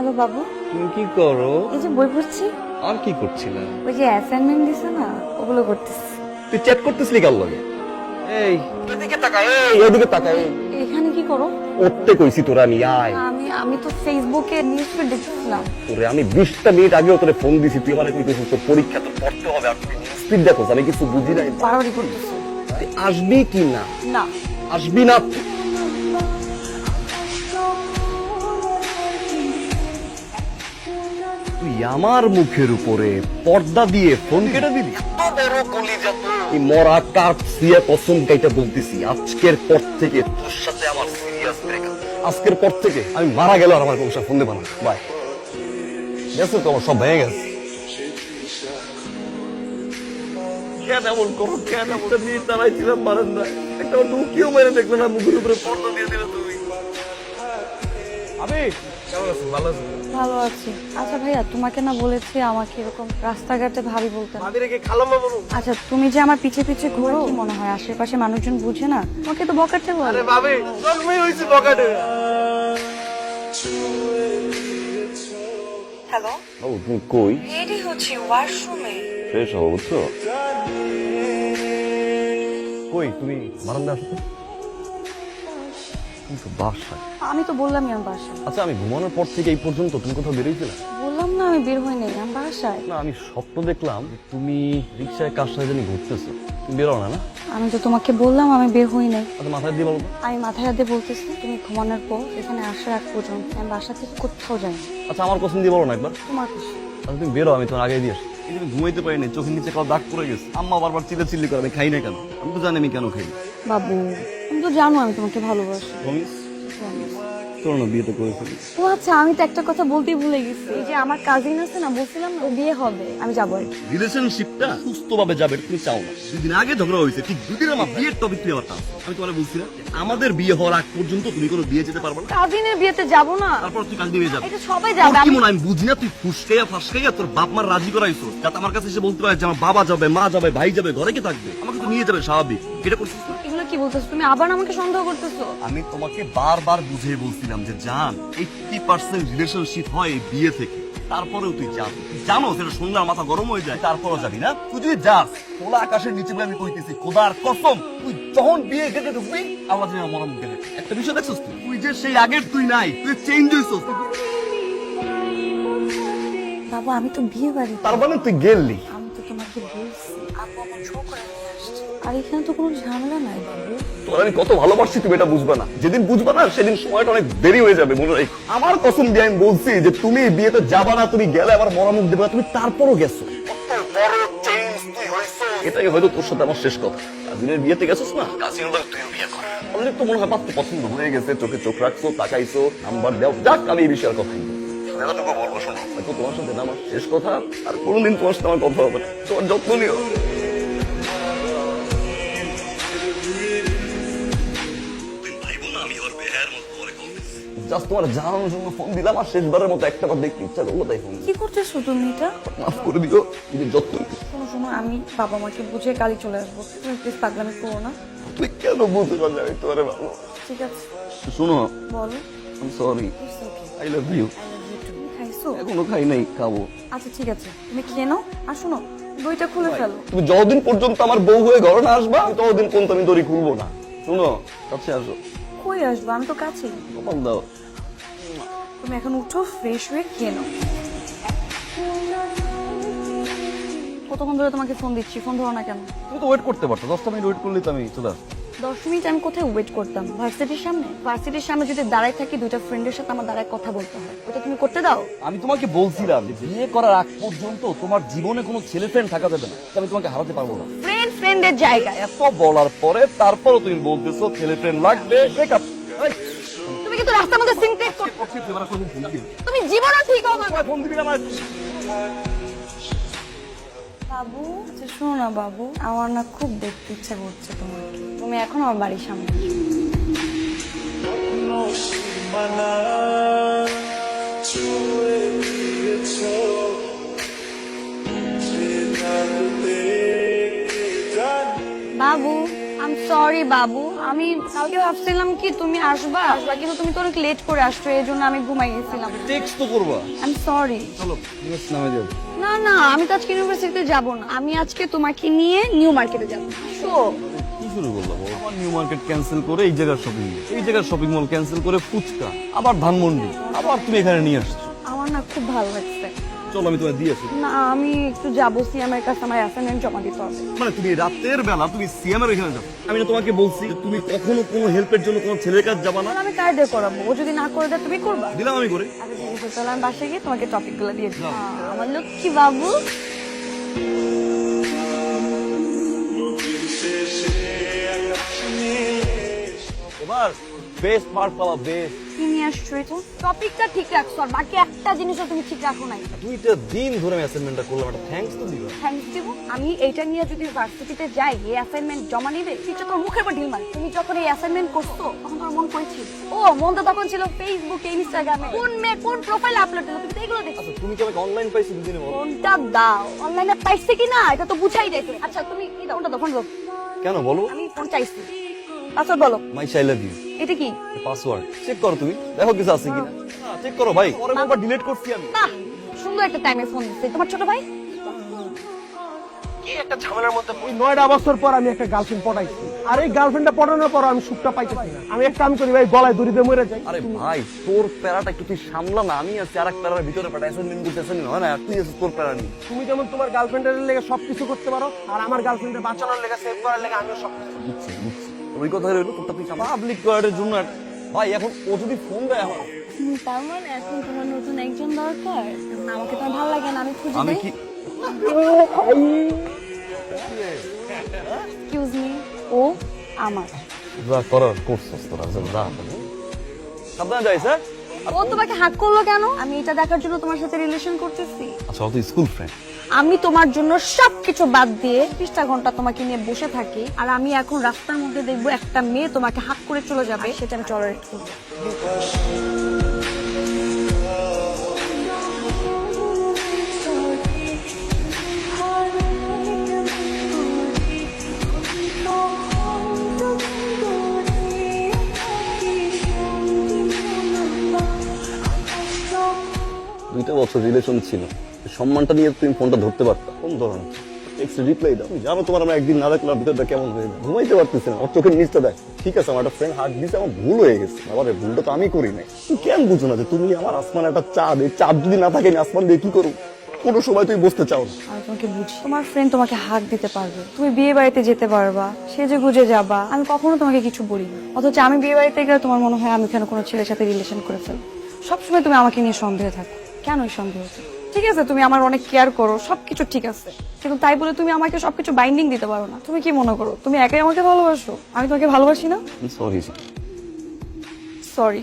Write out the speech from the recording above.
Hello বাবু। তুমি কি করো? এই যে বই পড়ছি। আর কি করছিলা? ওই যে অ্যাসাইনমেন্ট দিছে না ওগুলো করতেছি। তুই চ্যাট করতেছিলি কার লগে? এই এদিকে তাকা এই এদিকে তাকা এই। এখানে কি করো? উঠতে কইছি তোরা নি আয়। আমি আমি তো ফেসবুকে নিউজ ফিড দেখছিলাম তোরে আমি বিশটা মিনিট আগে তোরে ফোন দিছি তুই মানে কইতেছিস তোর পরীক্ষা তো পড়তে হবে আর তুই স্পিড দেখোস আমি কিছু বুঝি না করতেছি। তুই আসবি কি না? না। আসবি না? তুই আমার মুখের উপরে পর্দা দিয়ে ফোন কেটে দিলি এই মরা কাঠ সিয়া কসম কাইটা বলতেছি আজকের পর থেকে তোর সাথে আমার সিরিয়াস ব্রেকআপ আজকের পর থেকে আমি মারা গেল আর আমার কোনো ফোন দেবো না। বাই গেছে তো আমার সব ভেঙে গেছে। কেন এমন করো? কেন একটা নিয়ে দাঁড়াইছিলাম বারান্দায় একটা ঢুকিও মেরে দেখল না মুখের উপরে পর্দা দিয়ে দিলে তুমি। আমি কেমন আছো? ভালো আছো? ভালো আছি। আচ্ছা ভাইয়া তোমাকে না বলেছি আমাকে এরকম রাস্তাঘাটে ভাবি বলতে। না। ভাবি রেখে খালাম্মা বলো আচ্ছা তুমি যে আমার পিছে পিছে ঘোরো কি মনে হয়? আশেপাশে মানুষজন বুঝে না? তোমাকে তো বকাটে বলে। ভাবি জন্মই হয়েছে বকাটে। হ্যালো? ও তুমি কই? রেডি হচ্ছি ওয়াশরুমে। ফ্রেশ হব বুঝছ? কই তুমি বারান্দা আসো তো তুমি বাসায়। আমি তো বললামই আমি বাসায়। আচ্ছা আমি ঘুমানোর পর থেকে এই পর্যন্ত তুমি কোথাও বেরোইছিলে? বললাম না আমি বের হইনি আমি বাসায়। না আমি স্বপ্ন দেখলাম যে তুমি রিক্সায় কার সাথে জানি ঘুরতেছো। তুমি বেরো না না? আমি তো তোমাকে বললাম আমি বের হই নাই। আচ্ছা মাথায় দিয়ে বলো তো। আমি মাথায় হাতে বলতেছি তুমি ঘুমানোর পর এখানে আসার আগ পর্যন্ত আমি বাসা থেকে কোথাও যাইনি আচ্ছা আমার পছন্দ দিয়ে বলো না একবার। তোমার খুশি আচ্ছা তুমি বেরো আমি তোমার আগে দিয়ে আসি। এই যে আমি ঘুমাইতে পারিনি চোখের নিচে কাউ দাগ পড়ে গেছে। আম্মা বারবার চিল্লা চিল্লি করে আমি খাই না কেন? আমি তো জানি আমি কেন খাই বাবু তুমি তো জানো আমি তোমাকে ভালোবাসি। প্রমিস চলো না বিয়েটা করে ফেলি। ও আচ্ছা আমি তো একটা কথা বলতেই ভুলে গেছি। এই যে আমার কাজিন আছে না বলছিলাম না, ও বিয়ে হবে আমি যাব আর কি। রিলেশনশিপটা সুস্থভাবে যাবে এটা তুমি চাও না। দুদিন আগে ঝগড়া হয়েছে ঠিক দুদিন আমার বিয়ের টপিক তুই আমার টান। আমি তোমার বলছি না যে আমাদের বিয়ে হওয়ার আগ পর্যন্ত তুমি কোনো বিয়ে যেতে পারবে না। কাজিনের বিয়েতে যাব না। তারপর তুই কাল বিয়ে যাবে। এটা সবাই তোর যাবে কি আমি মনে হয় আমি বুঝি না? তুই ফুসকাইয়া ফাসকাইয়া তোর বাপ মার রাজি করাইছো যাতে আমার কাছে এসে বলতে পারে যে আমার বাবা যাবে মা যাবে ভাই যাবে ঘরে কে থাকবে? আমাকে তো নিয়ে যাবে স্বাভাবিক। এটা করছিস না? এগুলো কি বলতেছো? তুমি আবার আমাকে সন্দেহ করতেছো? আমি তোমাকে বারবার বুঝিয়ে বলছিলাম যে জান এইটটি পার্সেন্ট রিলেশনশিপ হয় এই বিয়ে থেকে। তারপরেও তুই তুই জানো সেটা শুনলে আমার মাথা গরম হয়ে যায় তারপরেও যাবি না। তুই যদি যাস খোলা আকাশের নিচে বলে আমি কইতেছি খোদার কসম তুই যখন বিয়ে গেটে ঢুকবি আল্লাহ যেন মরম গেলে একটা বিষয় দেখছিস তুই? তুই যে সেই আগের তুই নাই তুই চেঞ্জ হইছিস। বাবু আমি তো বিয়ে বাড়ি তার মানে তুই গেললি আমি তো তোমাকে তারপরও এটাই হয়তো তোর সাথে আমার শেষ তো মনে হয় পছন্দ হয়ে গেছে, চোখে চোখ রাখছো, তাকাইছো, নাম্বার দাও, যাক, আমি এই বিষয়ের কথা এতটুকু বলব শোনো হয়তো তোমার সাথে আমার শেষ কথা আর কোনোদিন তোমার সাথে আমার কথা হবে না। তোমার যত্ন নিও। জাস্ট তোমার জানানোর জন্য ফোন দিলাম আর শেষবারের মতো একটা বার দেখতে ইচ্ছা করল তাই ফোন কি করতেছো তুমি এটা? মাফ করে দিও নিজের যত্ন নিও। কোনো সময় আমি বাবা মাকে বুঝে কালি চলে আসব। তুমি প্লিজ পাগলামি করো না। তুই কেন বুঝতে পারলি আমি তোমার ভালো ঠিক আছে। শোনো বলো। Sorry It's okay. I love you এখনও খাই নাই খাব। আচ্ছা ঠিক আছে। তুমি খেয়ে নাও। আর শোনো বইটা খুলে ফেলো। তুমি যতদিন পর্যন্ত আমার বউ হয়ে ঘরে না আসবা ততদিন পর্যন্ত আমি দড়ি খুলবো না। শুনো কাছে আসো। কই আসব? আমি তো কাছেই দাও। তুমি এখন উঠো ফ্রেশ হয়ে খেয়ে নাও। কতক্ষণ ধরে তোমাকে ফোন দিচ্ছি? ফোন ধরো না কেন। তুমি তো ওয়েট করতে পারতো দশটা মিনিট ওয়েট করলে তো আমি চলে আসতাম দশ মিনিট আমি কোথায় ওয়েট করতাম ভার্সিটির সামনে ভার্সিটির সামনে যদি দাঁড়ায় থাকি দুইটা ফ্রেন্ডের সাথে আমার দাঁড়ায় কথা বলতে হয় ওটা তুমি করতে দাও আমি তোমাকে বলছিলাম যে বিয়ে করার আগ পর্যন্ত তোমার জীবনে কোনো ছেলে ফ্রেন্ড থাকা যাবে না আমি তোমাকে হারাতে পারব না ফ্রেন্ড ফ্রেন্ডের জায়গায় এত বলার পরে তারপরও তুমি বলতেছো ছেলে ফ্রেন্ড লাগবে ব্রেকআপ তুমি কিন্তু রাস্তার মধ্যে সিনক্রেট করো তুমি জীবনও ঠিক হবে না। ফোন দিবি না আমার বাবু আচ্ছা শোনো না বাবু, আমার না খুব দেখতে ইচ্ছা করছে তোমাকে তুমি এখন আমার বাড়ির সামনে এসো। সরি বাবু। আমি কালকে ভাবছিলাম কি তুমি আসবা? আসবা কিন্তু তুমি তো অনেক লেট করে আসছো এই জন্য আমি ঘুমাই গেছিলাম। টেক্সট তো করবা। আই সরি চলো নামে যাও। না না আমি তো আজকে ইউনিভার্সিটিতে যাব না। আমি আজকে তোমাকে নিয়ে নিউ মার্কেটে যাব। শো কি শুরু করলাম আবার নিউ মার্কেট ক্যান্সেল করে এই জায়গার শপিং এই জায়গার শপিং মল ক্যান্সেল করে ফুচকা আবার ধানমন্ডি আবার তুমি এখানে নিয়ে আসছো। আমার না খুব ভালো লাগছে। চলো আমি তোমায় দিয়ে আসি। না আমি একটু যাব সিএমের কাছে আমার অ্যাসাইনমেন্ট জমা দিতে হবে। মানে তুমি রাতের বেলা তুমি সিএম এর এখানে যাও। আমি না তোমাকে বলছি যে তুমি কখনো কোনো হেল্পের জন্য কোনো ছেলের কাছে যাবা না। আমি কার দিয়ে করাবো? ও যদি না করে দেয় তুমি করবা? দিলাম আমি করে। আচ্ছা ঠিক আছে তাহলে আমি বাসায় গিয়ে তোমাকে টপিকগুলো দিয়ে দিই। আমার লক্ষ্মী বাবু। বেস্ট মার্ক পাওয়া বেস্ট কি নিয়ে আসছো এটা? টপিকটা ঠিক রাখছো আর বাকি একটা জিনিসও তুমি ঠিক রাখো নাই। দুইটা দিন ধরে আমি অ্যাসাইনমেন্টটা করলাম একটা থ্যাঙ্কস তো দিবা। থ্যাংকস দিব। আমি এইটা নিয়ে যদি ভার্সিটিতে যাই এই অ্যাসাইনমেন্ট জমা নিবে টিচার তোর মুখের উপর ঢিল মারে। তুমি যখন এই অ্যাসাইনমেন্ট করছ তখন তোমার মন করেছিল ও মন তো তখন ছিল ফেসবুকে ইনস্টাগ্রামে কোন মেয়ে কোন প্রোফাইল আপলোড তুমি তো এগুলো দেখছ। আচ্ছা তুমি কি আমাকে অনলাইন পাইছি দুদিনে বলো ফোনটা দাও? অনলাইনে পাইছে কি না এটা তো বুঝাই যাইছে আচ্ছা তুমি কি দাও? ওটা দাও কেন বলো? আমি ফোন চাইছি। পাসওয়ার্ড বলো। মাই শাই লাভ ইউ এটা কি? পাসওয়ার্ড চেক করো তুমি। দেখো কিছু আছে কিনা। চেক করো ভাই। পরে আবার ডিলিট করছি আমি। বাহ সুন্দর একটা টাইমে ফোন দিচ্ছে। তোমার ছোট ভাই? কি একটা ঝামেলার মধ্যে ওই নয়টা বছর পর আমি একটা গার্লফ্রেন্ড পটাইছি। আর এই গার্লফ্রেন্ডটা পটানোর পর আমি সুখটা পাইতেছি না। আমি এক কাম করি ভাই গলায় দড়িতে মরে যাই। আরে ভাই তোর প্যারাটা একটু তুই সামলা না? আমি আছি আরেক প্যারার ভিতরে পাঠা অ্যাসাইনমেন্ট করতে অ্যাসাইনমেন্ট হয় না? তুই আছিস তোর প্যারা নিয়ে। তুমি যেমন তোমার গার্লফ্রেন্ডের লেগে সবকিছু করতে পারো আর আমার গার্লফ্রেন্ডের বাঁচানোর লেগে সেভ করার লেগে আমিও সব বুঝছি বুঝছি। ওই কথা রইল তোরটা তুই পাবলিক টয়লেটের জন্য ভাই এখন ও যদি ফোন দেয় আমার তার মানে এখন তোমার নতুন একজন দরকার। আমাকে তোমার ভালো লাগে না আমি খুঁজে আমি কি এক্সকিউজ মি ও আমার। যা করার করছিস তোরা যা যা। সাবধানে যাই স্যার ও তোমাকে হাক করল কেন? আমি এটা দেখার জন্য তোমার সাথে রিলেশন করতেছি। আচ্ছা ও তো স্কুল ফ্রেন্ড আমি তোমার জন্য সবকিছু বাদ দিয়ে ত্রিশটা ঘণ্টা তোমাকে নিয়ে বসে থাকি আর আমি এখন রাস্তার মধ্যে দেখব একটা মেয়ে তোমাকে হাক করে চলে যাবে। সেটা আমি টলারেট করব। দুইটা বছর রিলেশন ছিল। সম্মানটা নিয়ে তুমি ফোনটা ধরতে পারতা। কোন ধরনের টেক্সট রিপ্লাই দাও। জানো তোমার আমরা একদিন না দেখলাম ভিতরটা কেমন হয়ে যায়। ঘুমাইতে পারতেছি না ওর চোখের নিচটা দেখ। ঠিক আছে আমার একটা ফ্রেন্ড হার্ট দিছে আমার ভুল হয়ে গেছে। আবার এই ভুলটা তো আমি করি নাই। তুমি কেন বুঝো না যে তুমি আমার আসমান একটা চাঁদ এই চাঁদ যদি না থাকে আসমান দিয়ে কি করব? কোনো সময় তুমি বসতে চাও না। আমি তোমাকে বুঝি। তোমার ফ্রেন্ড তোমাকে হাক দিতে পারবে। তুমি বিয়ে বাড়িতে যেতে পারবা সেজে গুজে যাবা। আমি কখনো তোমাকে কিছু বলি না। অথচ আমি বিয়ে বাড়িতে গেলে তোমার মনে হয় আমি কেন কোনো ছেলের সাথে রিলেশন করে ফেলব? সবসময় তুমি আমাকে নিয়ে সন্দেহে থাকো। কেন সন্দেহ? ঠিক আছে তুমি আমার অনেক কেয়ার করো সবকিছু ঠিক আছে। কিন্তু তাই বলে তুমি আমাকে সবকিছু বাইন্ডিং দিতে পারো না। তুমি কি মনে করো? তুমি একাই আমাকে ভালোবাসো? আমি তোমাকে ভালোবাসি না? Sorry sorry